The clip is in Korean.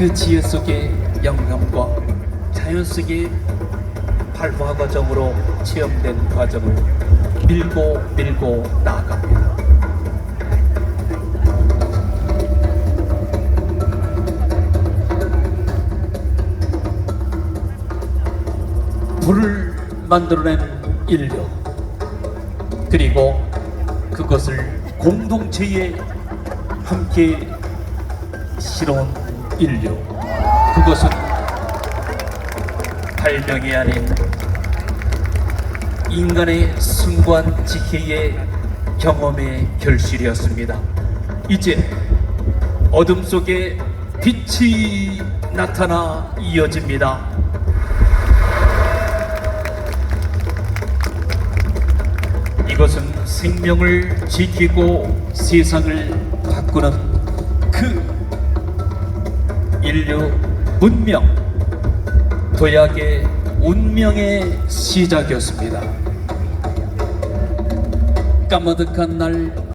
그 지혜 속의 영감과 자연 속의 발화 과정으로 체험된 과정을 밀고 밀고 나아갑니다. 불을 만들어낸 인류 그리고 그것을 공동체에 함께 실어온 인류 그것은 발명이 아닌 인간의 숭고한 지혜의 경험의 결실이었습니다. 이제 어둠 속에 빛이 나타나 이어집니다. 이것은 생명을 지키고 세상을 바꾸는 그 인류 문명, 도약의 운명의 시작이었습니다. 까마득한 날